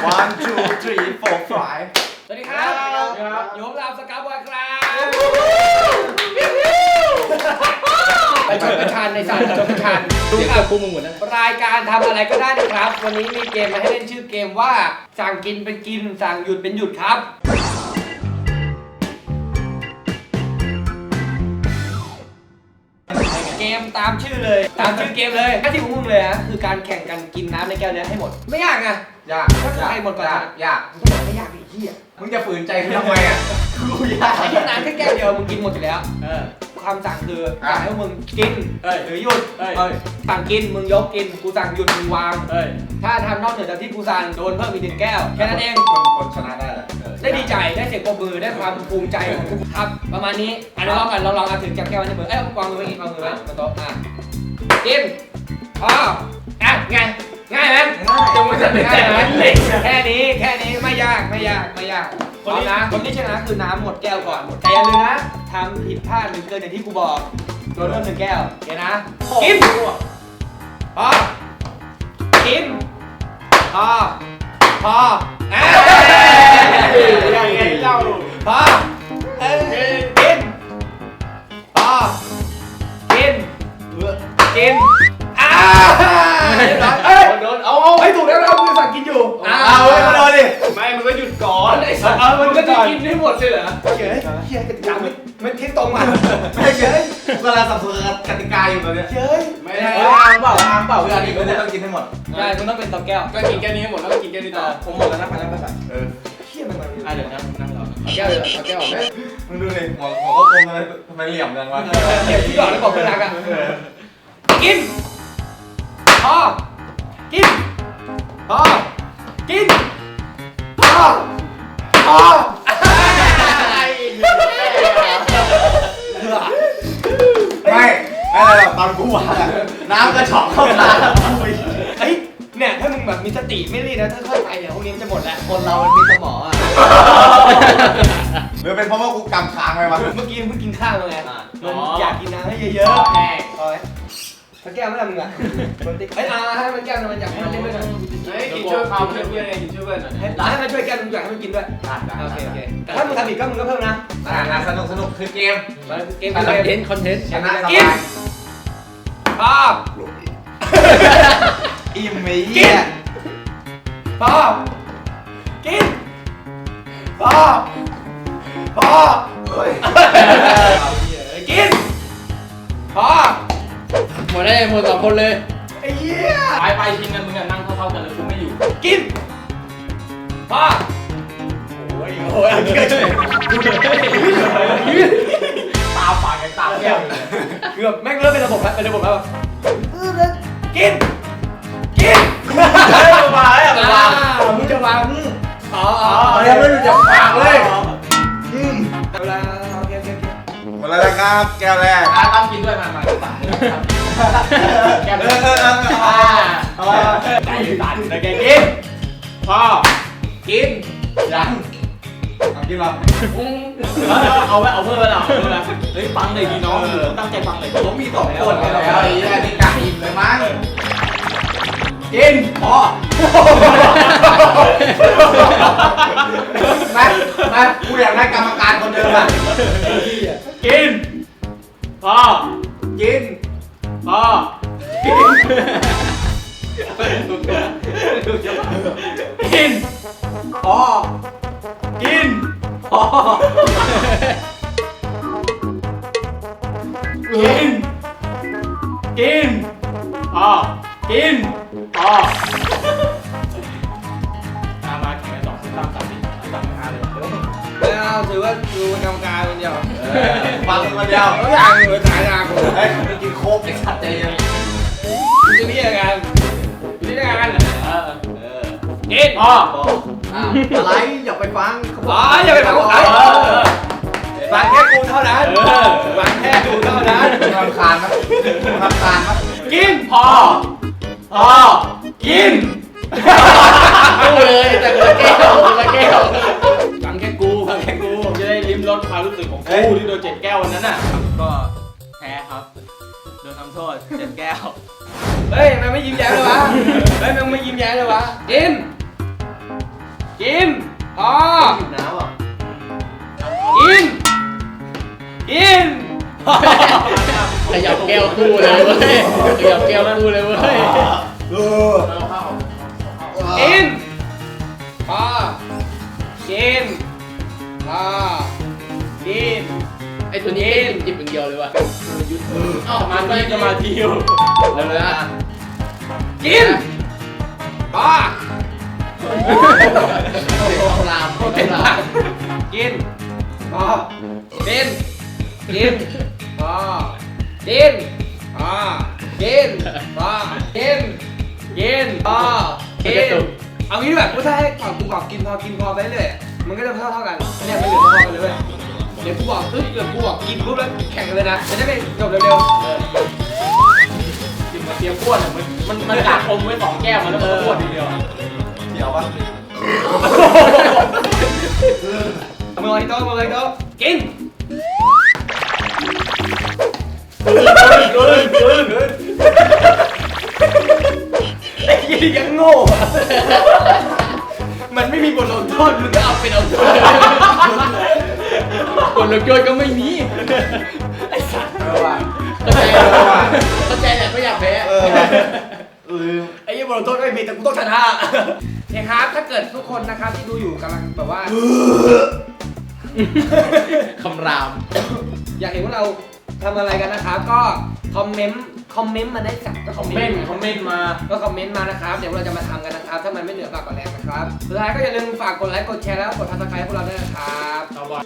one two three four five สวัสดีครับสวัสดีครับอยู่กับเราสกาวบอยครับไปชนกระชานในสารชนกระชานดูกับกูมึงหมดแล้วรายการทำอะไรก็ได้นะครับ วันนี้มีเกมมาให้เล่นชื่อเกมว่า สั่งกินเป็นกิน สั่งหยุดเป็นหยุดครับ กมตามชื่อเลย ตามชื่อเกมเลยหน้าที่ของมึงเลยนะคือการแข่งกันกินน้ำในแก้วเนี้ยให้หมด ไม่ยากไงยากถ้าใครหมดก่อนยากยากมึงก็บอกไม่ยากไอ้เหี้ยมึงจะฝืนใจกูทำไมอะกูยากไอ้ที่น้ำแค่แก้วเดียวมึงกินหมดอยู่แล้ว เออ ความสั่งคืออะสั่งให้มึงกินเอ้ยหรือหยุดเอ้ย สั่งกินมึงยกกินกูสั่งหยุดมึงวาง เอ้ยถ้าทำนอกเหนือจากที่กูสั่งโดนเพิ่มอีกหนึ่งแก้วแค่นั้นเองคนคนชนะได้แหละเออได้ดีใจได้เสียงปรบมือได้ความภูมิใจของทุกครับประมาณนี้อะเดี๋ยวลองกันลองลองเอาถึงจับแก้วไว้ในมือเอ้ยวางมือไว้อีกวางมือไว้บนโต๊ะอะกินอ๋ออะไงง่ายไหมง่ายจงไม่สนใจไหมแค่นี้แค่นี้ไม่ยากไม่ยากไม่ยากพร้อมนะคนที่ชนะคือน้ำหมดแก้วก่อนแต่อย่าลืมนะ ทำผิดพลาดหรือเกินอย่างที่กูบอกโดนเพิ่มหนึ่งแก้วโอเคนะ กินพอกินพอพอเอ้ยยังไงเล่าพอเอ้ยกินพอกินกินอ้าวเรียบร้อยเอ้ยโดนเอาเอาไม่ถูกแล้วเราคือสั่งกินอยู่เอาเว้ยมาโดนดิไม่มันก็หยุดก่อนไอ้สัตว์เออมันก็จะกินให้หมดเลยเหรอเฮ้ยเฮ้ยกติกาไม่ ไม่ทิ้งตรงมาไม่เฉยเวลาสับสนกติกาอยู่ตอนเนี้ยเฮ้ยไม่เอได้ออ้างเปล่าอ้างเปล่าเวลานี้กูต้องกินให้หมดใช่คุณต้องเป็นตอแก้วก็กินแค่นี้ให้หมดแล้วก็กินแค่นี้ต่อผมหมดแล้วนะพันแล้วก็ใส่เออเฮียมันมาอะเดี๋ยวนะนั่งรอแก้วเลยเอาแก้วออกไหมมึงดูดิหัวหัวก็กลมเลยทำไมเหลี่ยมจังวะเดี๋ยวที่ก่อนแล้วบอกเพื่อนรักอะกินพอกินพอกิน เข้าตากูอีกเฮ้ยเนี่ยถ้ามึงแบบมีสติไม่รีบนะถ้าค่อยไปเนี่ยพวกนี้มันจะหมดแล้วคนเรามันมีสมองอะหรือเป็นเพราะว่ากูกำค้างไว้วะเมื่อกี้มึงเพิ่งกินข้าวมาไงอ่ามันอยากกินน้ำให้เยอะๆแน่เอาไว้ถ้าแก้วไม่ทำมึงอะมันติ๊กเอ้ยเอาให้มันแก้วหน่อยมันอยากให้มันเล่นด้วยหน่อยเฮ้ยกินช่วยเขาช่วยเพื่อนไงกินช่วยเพื่อนหน่อยให้ร้านให้มันช่วยแก้วมึงอยากให้มันกินด้วยได้ได้โอเคโอเคได้แต่ถ้ามึงทำอีกก็มึงก็เพิ่มนะอ่าอ่าสนุกสนุกคือเกมมาเกมคอนเกเทมนต์คอนเทนต์ชนะสกินบายพอ อิ่มไหมกิเหี้ยนพอกินพอพอเฮ้ยกินพอหมดได้หมดสองคนเลย ไอ้เหี้ยไปไปชิงกันมึงอะนั่งเท่าๆกันเลยกูไม่อยู่ กินพอโอ้ยโอ้ยอันนี้ก็ช่วยตาปากยังตาแก้วอยู่เลยเกือบแม่งเริ่มเป็นระบบแล้วเป็นระบบแล้วแบบ กิน กินเฮ้ยมาแล้วอ่มาามึงจะวางอ๋ออ๋อเอาเรียกไม่รู้จักปากเลยอืมเวลาโอเคโอเคโอเคหมดแล้วนะครับแก้วแรกอะต้องกินด้วยมามาปากแกเอเอออเออเอออ่าเอาเอาใจสั่นแต่แกกินพ่อกินยัง เอากินมาเอาไว้เอาเพิ่มไปหรอเฮ้ยฟังเลยดีน้องตั้งใจฟังเลยผมมีสองคนไงแล้วไอ้เหี้ยนี่กะอิ่มเลยมั้งกินพอมามากูอยากได้กรรมการคนเดิมอะกินพ่อกินพ่อกิน นพ่อกินพ่อมามาแข่งกันสองคนตั้งสามสี่ตั้งห้าเลยไม่เอาถือว่าดูเป็นกรรมการคนเดียวฟังคนเดียวทุกอย่างเหมือนสายตาผมเฮ้ยไม่กินโคกไอ้สัตว์ใจเย็นอยู่ที่นี่กันอยู่ที่นี่กันเออเออกินพ่ออ้าวอะไรอย่าไปฟังเขาบอ๋ออกอย่าไปฟังเขาเออฟังแค่กูเท่านั้น กินพ่อพ่อกินตู้เลยแต่คนละแก้วคนละแก้วฟังแค่กูฟังแค่กูผมจะได้ลิ้มรสความรู้สึกของกูที่โดนเจ็ดแก้ววันนั้นน่ะ ก็แพ้ครับโดนทำโทษเจ็ดแก้ว เฮ้ยมันไม่ยิ้มแย้มเลยวะ เฮ้ยมันไม่ยิ้มแย้มเลยวะ กิน กินพอหิวน้ำอะ ขยับแก้วคู่เลยเว้ยขยับแก้วคู่เลยเว้ยเออกินพอกินพอกินไอ้ตัวนี้จิบอย่างเดียวเลยว่ะสมาธิสมาธิอยู่เร็วเลยอะกินพอคำรามคำรามกินพอกินกินพอ กินพอกินพอกินกินพอกินเอางี้ดีกว่ากูถ้าให้ก่อนกูบอกกินพอกินพอไปเรื่อยมันก็จะเท่าเท่าๆกันเนี่ยมันเหลือเท่าๆกันเลยเว้ยเดี๋ยวกูบอกปึ๊บเดี๋ยวกูบอกกินปุ๊บแล้วแข่งกันเลยนะจะได้ไม่จบเร็วกินมาเตรียมอ้วนอะมันมันมันกัดอมไว้สองแก้วมันแล้วมันก็อ้วนทีเดียวอะเดี๋ยววะๆมือไอ้โต๊ะมือไอ้โต๊ะกิน ไอ้ยี่ยังโง่อะมันไม่มีบทลงโทษมึงก็เอาเป็นเอาโทษคนลงโยนก็ไม่มี ไอ้สัตว์เออว่ะเข้าใจเข้าใจแหละไม่อยากแพ้เออว่ะ ลืม ไอ้ยี่บทลงโทษไม่มีแต่กูต้องชนะเฮ้ยครับ ถ้าเกิดทุกคนนะครับที่ดูอยู่กำลังแบบว่า คำราม อยากเห็นว่าเรา ทำอะไรกันนะครับก็คอมเมนต์คอมเมนต์มาได้สักก็คอมเมนต์คอมเมนต์มาก็คอมเมนต์มานะครับ เดี๋ยวเราจะมาทำกันนะครับ ถ้ามันไม่เหนือปากกว่าแรงนะครับสุดท้ายก็อย่าลืมฝากกดไลค์กดแชร์แล้วกดทักทายพวกเราด้วยนะครับเอาบอล